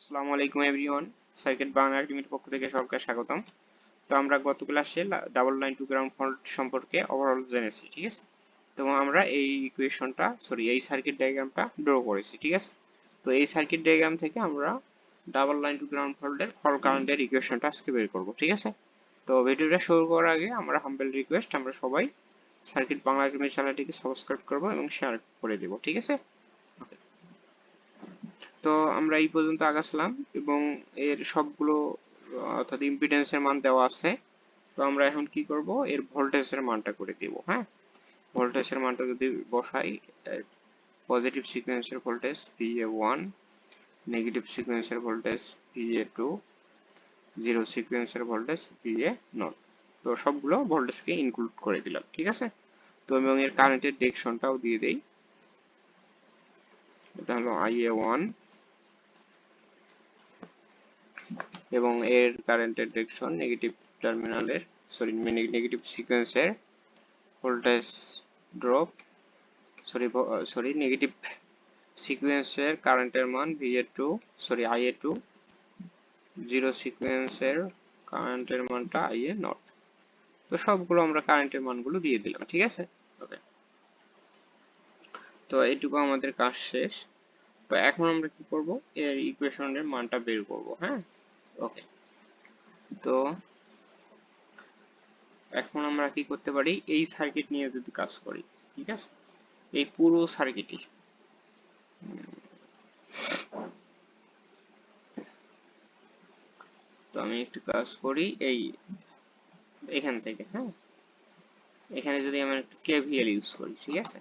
আসসালামু আলাইকুম everyone, circuit Bangla একাডেমির পক্ষ থেকে সবাইকে স্বাগতম। তো আমরা গত ক্লাসে double line to ground fault সম্পর্কে ওভারঅল জেনেছি, ঠিক আছে? তো আমরা এই ইকুয়েশনটা সরি এই সার্কিট ডায়াগ্রামটা ড্র করেছি, ঠিক আছে? তো এই সার্কিট ডায়াগ্রাম থেকে আমরা ডাবল লাইন টু গ্রাউন্ড ফল্টের ফল্ট কারেন্টের ইকুয়েশনটা আজকে বের করব, ঠিক আছে? তো ভিডিওটা শুরু করার আগে আমরা হাম্বেল রিকোয়েস্ট আমরা সবাই সার্কিট বাংলা একাডেমি চ্যানেলটিকে সাবস্ক্রাইব করব এবং শেয়ার করে দেব, ঠিক আছে? ওকে তো আমরা এই পর্যন্ত আগাছিলাম এবং এর সবগুলো অর্থাৎ ইম্পিডেন্সের মান দেওয়া আছে। তো আমরা এখন কি করব? এর ভোল্টেজের মানটা করে দেব হ্যাঁ? ভোল্টেজের মানটা যদি বসাই পজিটিভ সিকোয়েন্সের ভোল্টেজ ভিএ ওয়ান নেগেটিভ সিকোয়েন্সের ভোল্টেজ ভিএ টু জিরো সিকোয়েন্সের ভোল্টেজ ভিএ নট তো সবগুলো ভোল্টেজকে ইনক্লুড করে দিলাম, ঠিক আছে? তো এবং এর কারেন্টের ডিরেকশনটাও দিয়ে দেই। এটা হলো আইএ ওয়ান এবং এর কারেন্টের ডিরেকশন নেগেটিভ টার্মিনালের সরি নেগেটিভ সিকোয়েন্সের voltage drop sorry sorry negative সিকোয়েন্সের কারেন্টের মান VA two sorry IA two zero সিকোয়েন্সের কারেন্টের মানটা আইএ নট তো সবগুলো আমরা কারেন্টের মানগুলো দিয়ে দিলাম, ঠিক আছে? ওকে তো এইটুকু আমাদের কাজ শেষ। তো এখন আমরা কি করব? এর ইকুয়েশনের মানটা বের করব হ্যাঁ? ওকে তো এখন আমরা কি করতে পারি? এই সার্কিট নিয়ে যদি কাজ করি, ঠিক আছে? এই পুরো সার্কিটই তো আমি একটু কাজ করি এই এখান থেকে হ্যাঁ? এখানে যদি আমরা একটু কেভিএল ইউজ করি, ঠিক আছে?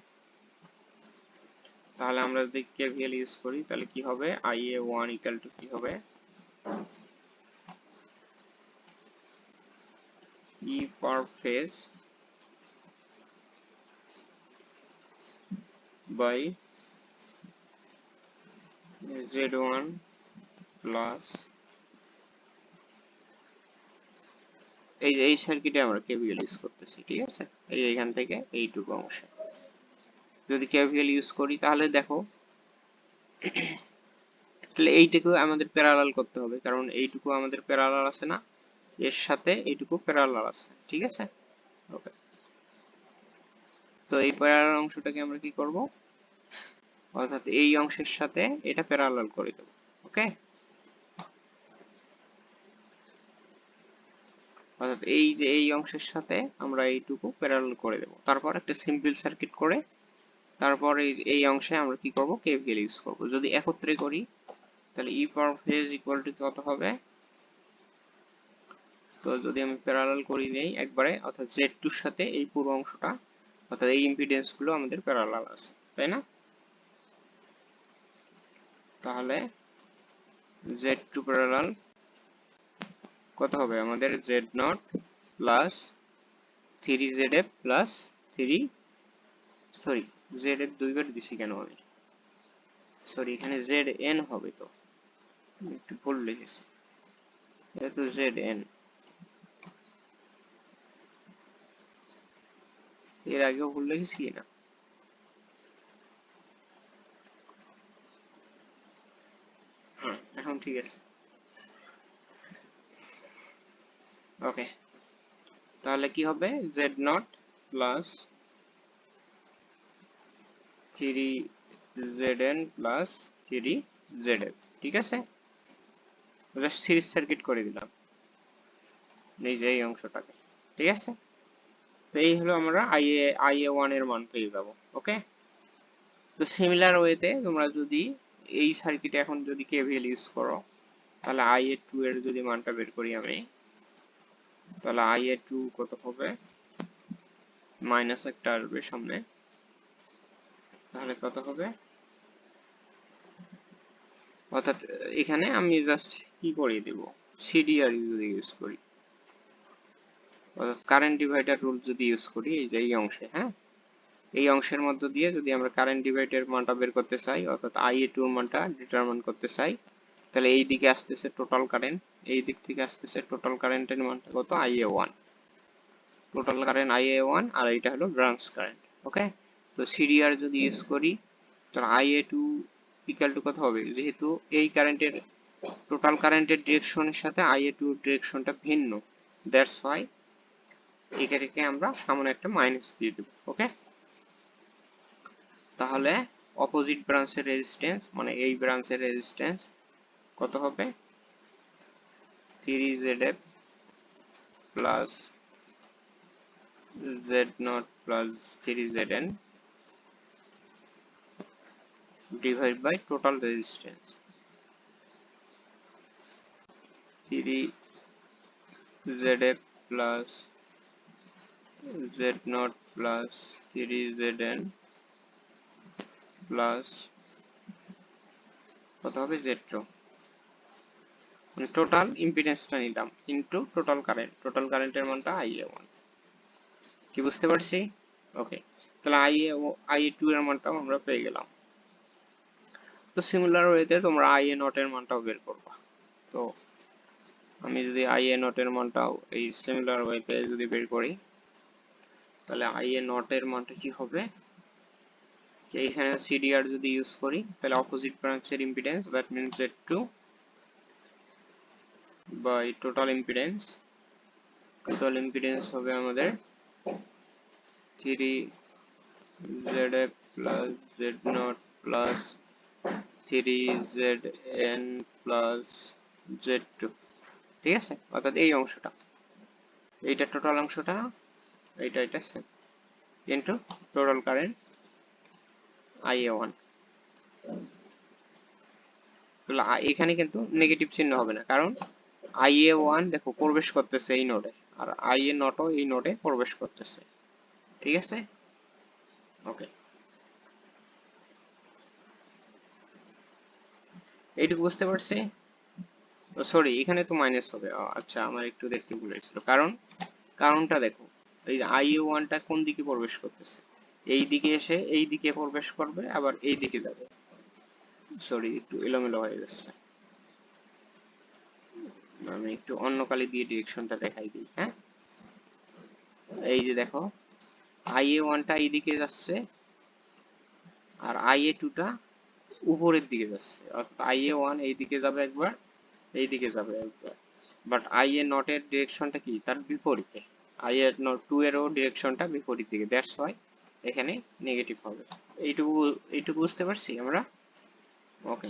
তাহলে আমরা যদি কেভিএল ইউজ করি, তাহলে কি হবে? আইএ ওয়ান ইকাল টু কি হবে? E per phase by Z1 plus এই এই সার্কিটে আমরা কেভিএল ইউজ করতেছি, ঠিক আছে? এই এখান থেকে এইটুকু অংশ। যদি কেভিএল ইউজ করি, তাহলে দেখো, তাহলে এইটুকু আমাদের প্যারালাল করতে হবে, কারণ এইটুকু আমাদের প্যারালাল আছে না? এর সাথে এইটুকু প্যারালাল আছে, ঠিক আছে? ওকে তো এই প্যারালাল অংশটাকে আমরা কি করব? অর্থাৎ এই অংশের সাথে এটা প্যারালাল করে দেব ওকে অর্থাৎ এই যে এই অংশের সাথে আমরা এইটুকু প্যারালাল করে দেব। তারপর একটা সিম্পল সার্কিট করে তারপর এই এই অংশে আমরা কি করব? কেভিএল ইউজ করব। যদি একত্রে করি, তাহলে ই পাওয়ার ফেজ ইকুয়াল টু কত হবে? তো যদি আমি প্যারালাল করি দেই একবারে, অর্থাৎ জেড টুর সাথে এই পুরো অংশটা, অর্থাৎ এই ইম্পিডেন্সগুলো আমাদের প্যারালাল আছে, তাই না? তাহলে জেড টু প্যারালাল কত হবে? আমাদের Z naught plus three Z F plus three sorry Z F দুইবার দিছি কেন আমি? সরি এখানে জেড এন হবে তো। একটু ভুল লিখেছি এটা তো জেড এন এর আগেও ভুল লিখেছি না হ্যাঁ এখন ঠিক আছে ওকে তাহলে কি হবে Z naught plus three Z N plus three Z F ঠিক আছে জাস্ট সিরিজ সার্কিট করে দিলাম। এই যে, এই অংশটাকে। ঠিক আছে? তো এই হলো আমরা আইএ আইএ ওয়ানের মান পেয়ে যাব ওকে তো সিমিলার ওয়েতে তোমরা যদি এই সার্কিটে এখন যদি কেভিএল ইউজ করো, তাহলে আইএ টু এর যদি মানটা বের করি আমি, তাহলে আইএ টু কত হবে? মাইনাস একটা আসবে সামনে, তাহলে কত হবে? অর্থাৎ এখানে আমি জাস্ট কি করে দেব? সিডিআর যদি ইউজ করি। কারেন্ট ডিভাইডার রুল যদি ইউজ করি, এই যে এই অংশে হ্যাঁ? এই অংশের মধ্য দিয়ে যদি আমরা কারেন্ট ডিভাইডার মানটা বের করতে চাই, অর্থাৎ আইএ টু মানটা ডিটারমিন করতে চাই, তাহলে এই দিকে আসতেছে টোটাল কারেন্ট এই দিক থেকে আসতেছে টোটাল কারেন্টের মানটা কত? IA one total current I A one আর এইটা হলো ব্রাঞ্চ কারেন্ট ওকে তো সিডিআর যদি ইউজ করি, তাহলে আইএ টু ইকুয়াল টু কত হবে? যেহেতু এই কারেন্টের টোটাল কারেন্টের ডিরেকশনের সাথে আই আইএ টু ডিরেকশনটা ভিন্ন দ্যাটস ওয়াই এখানে আমরা সামনে একটা মাইনাস দিয়ে দেব ওকে তাহলে অপোজিট ব্রাঞ্চের রেজিস্ট্যান্স মানে এই ব্রাঞ্চের রেজিস্ট্যান্স কত হবে? Three Z F plus Z naught plus three Z N divided by total resistance. 3 zf plus z naught plus 3 zn plus, কত হবে? Z2 মানে টোটাল ইম্পিডেন্সটা নিলাম ইনটু টোটাল কারেন্ট টোটাল কারেন্টের মানটা IA1 কি বুঝতে পারছি? ওকে তাহলে IA IA2 এর মানটাও আমরা পেয়ে গেলাম। তো সিমিলার ওয়েতে তোমরা IA নট এর মানটাও বের করবা। তো আমি যদি IA নট এর মানটাও এই সিমিলার ওয়েতে যদি বের করি তাহলে IA নট এর মানটা কি হবে? এইখানে সিডিআর যদি ইউজ করি, তাহলে অপোজিট ব্রাঞ্চের impedance that means Z2 by total impedance total impedance হবে আমাদের 3 ZF plus Z0 plus 3zn plus z2 ঠিক আছে? অর্থাৎ এই অংশটা। এইটা টোটাল অংশটা এইটা এটা same into total current IA1 তাহলে এখানে কিন্তু নেগেটিভ চিহ্ন হবে না, কারণ IA1 দেখো প্রবেশ করতেছে এই নোডে আর IA নটও এই নোডে প্রবেশ করতেছে। ঠিক আছে? ওকে এইটুকু বুঝতে পারছি? সরি এখানে তো মাইনাস হবে। আচ্ছা আমার একটু দেখতে ভুলে গেছিল কারণ, কারণটা দেখো। এই আইএ ওয়ানটা কোন দিকে প্রবেশ করতেছে? এই দিকে এসে এই দিকে প্রবেশ করবে, আবার এই দিকে যাবে। সরি একটু এলোমেলো হয়ে যাচ্ছে। আমি একটু অন্য কালি দিয়ে ডিরেকশনটা দেখাই দিই হ্যাঁ? এই যে দেখো আইএ ওয়ানটা এই দিকে যাচ্ছে, আর আইএ টুটা উপরের দিকে যাচ্ছে। অর্থাৎ আই এ ওয়ান এই দিকে যাবে একবার, এই দিকে যাবে একবার। বাট আই এ নট এর ডিরেকশনটা কি? তার বিপরীতে। আই এ নট টু এরও ডিরেকশনটা বিপরীত দিকে। দ্যাটস ওয়াই এখানে নেগেটিভ হবে। এইটুকু এইটুকু বুঝতে পারছি আমরা? ওকে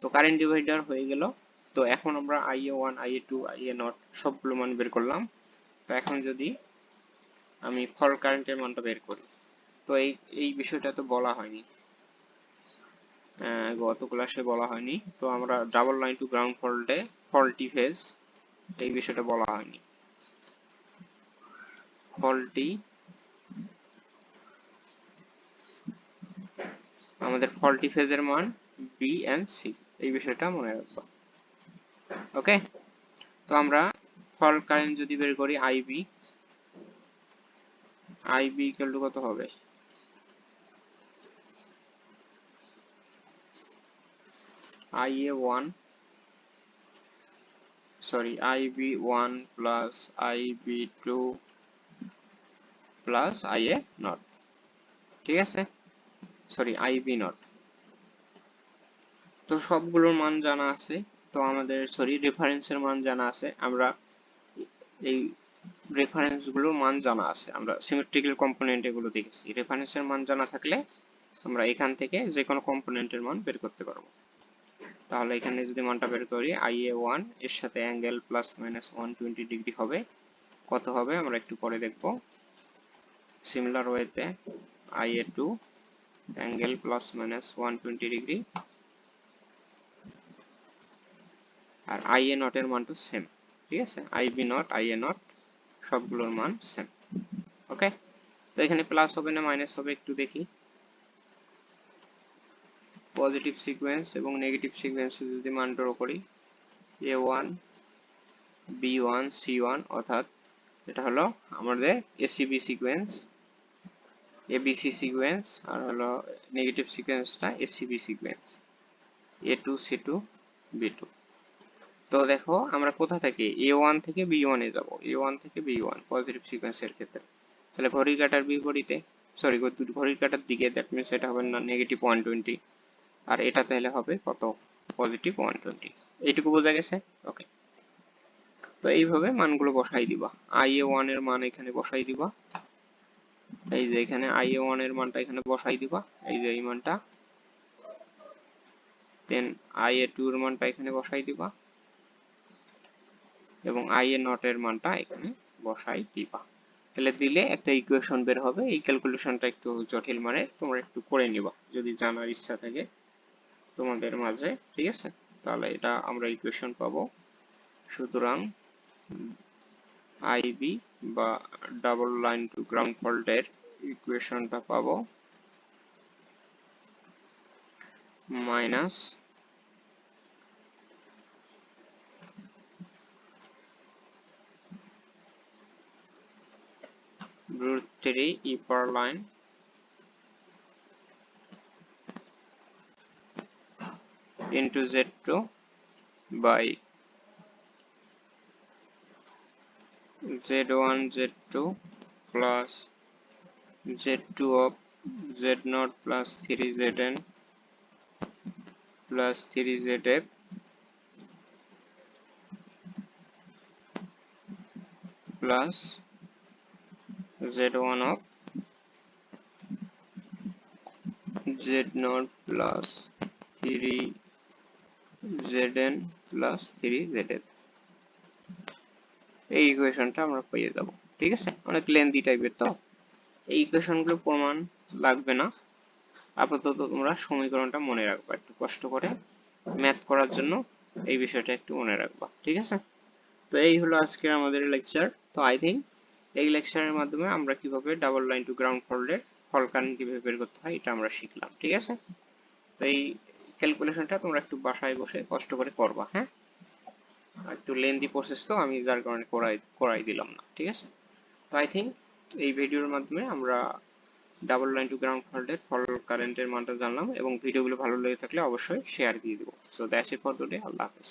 তো কারেন্ট ডিভাইডার হয়ে গেল। তো এখন আমরা I A one I A two I A naught সবগুলো মান বের করলাম। তো এখন যদি আমি ফল কারেন্টের মানটা বের করি, তো এই এই বিষয়টা তো বলা হয়নি। গত ক্লাসে বলা হয়নি। তো আমরা ডাবল লাইন টু গ্রাউন্ড ফল্টে ফল্টি ফেজ এই বিষয়টা বলা হয়নি। ফল্টি আমাদের ফলটি ফেজের মান বি এন্ড সি এই বিষয়টা মনে রাখব। ওকে তো আমরা ফল্ট কারেন্ট যদি বের করি আইবি আইবি ইকুয়াল টু কত হবে? IA1 sorry IB1 plus IB2 plus IA not ঠিক আছে? সরি IB not তো সবগুলোর মান জানা আছে। তো আমাদের সরি রেফারেন্সের মান জানা আছে। আমরা এই রেফারেন্সগুলোর মান জানা আছে। আমরা সিমেট্রিক্যাল কম্পোনেন্ট এগুলো দেখেছি। রেফারেন্সের মান জানা থাকলে আমরা এখান থেকে যে কোনো কম্পোনেন্টের মান বের করতে পারব। তাহলে এখানে যদি মানটা বের করি আইএ ওয়ানের সাথে angle plus minus one twenty degree হবে। কত হবে? আমরা একটু পরে দেখব। ওয়েতে IA two angle plus minus one twenty degree আর আইএ নটের মানটা সেম ঠিক আছে? আইবি নট আইএ নট সবগুলোর মান সেম ওকে তো এখানে প্লাস হবে না মাইনাস হবে, একটু দেখি। পজিটিভ সিকোয়েন্স এবং নেগেটিভ সিকোয়েন্সে যদি মান ড্র করি A one B one C one অর্থাৎ এটা হলো আমাদের এসিবি সিকোয়েন্স এবিসি সিকোয়েন্স আর হলো negative সিকোয়েন্সটা ACB sequence A two C two B two তো দেখো, আমরা কোথা থেকে? এ ওয়ান থেকে বি ওয়ানে যাব। এ ওয়ান থেকে বি ওয়ান পজিটিভ সিকোয়েন্সের ক্ষেত্রে। তাহলে ঘড়ির কাটার বিপরীতে সরি ঘড়ির কাটার দিকে দ্যাট মিনস এটা হবে না নেগেটিভ ওয়ান টোয়েন্টি আর এটা তাহলে হবে কত? পজিটিভ ওয়ান টোয়েন্টি এইটুকু বোঝা গেছে? ওকে তো এইভাবে মানগুলো বসাই দিবা। আই এ ওয়ানের মান এখানে বসাই দিবা। এই যে এখানে আই এ ওয়ানের মানটা এখানে বসাই দিবা। এই যে এই মানটা। দেন আই এ টু এর মানটা এখানে বসাই দিবা। এবং আই এ নট এর মানটা এখানে বসাই দিবা। তাহলে দিলে একটা ইকুয়েশন বের হবে। এই ক্যালকুলেশনটা একটু জটিল মানে তোমরা একটু করে নিবা। যদি জানার ইচ্ছা থাকে তোমাদের মাঝে, ঠিক আছে? তাহলে এটা আমরা ইকুয়েশন পাবো। সুতরাং আইবি বা ডাবল লাইন টু গ্রাউন্ড ফল্টের ইকুয়েশনটা পাবো। Minus root 3 e per line into z2 by z1 z2 plus z2 of z0 plus 3zn plus 3zf plus z1 of z0 plus 3 zn plus 3 zf এই ইকুয়েশনটা আমরা পেয়ে যাব, ঠিক আছে? অনেক লেন্দি টাইপের তো। এই ইকুয়েশনগুলো প্রমাণ লাগবে না। আপাতত তোমরা সমীকরণটা মনে রাখবা, একটু কষ্ট করে ম্যাথ করার জন্য এই বিষয়টা একটু মনে রাখবা, ঠিক আছে? তো এই হলো আজকের আমাদের লেকচার তো আই থিঙ্ক এই লেকচারের মাধ্যমে আমরা কীভাবে ডাবল লাইন টু গ্রাউন্ড ফল্ডের ফল কারেন্ট কীভাবে বের করতে হয়, এটা আমরা শিখলাম, ঠিক আছে? তো এই ক্যালকুলেশনটা তোমরা একটু বাসায় বসে কষ্ট করে করবা হ্যাঁ? একটু লেন্দি প্রসেস তো আমি যার কারণে করাই করাই দিলাম না, ঠিক আছে? তো আই থিঙ্ক এই ভিডিওর মাধ্যমে আমরা ডাবল লাইন টু গ্রাউন্ড ফল্টের ফল কারেন্টের মানটা জানলাম এবং ভিডিওগুলো ভালো লেগে থাকলে অবশ্যই শেয়ার দিয়ে দেবো। So that's it for today আল্লাহ হাফেজ।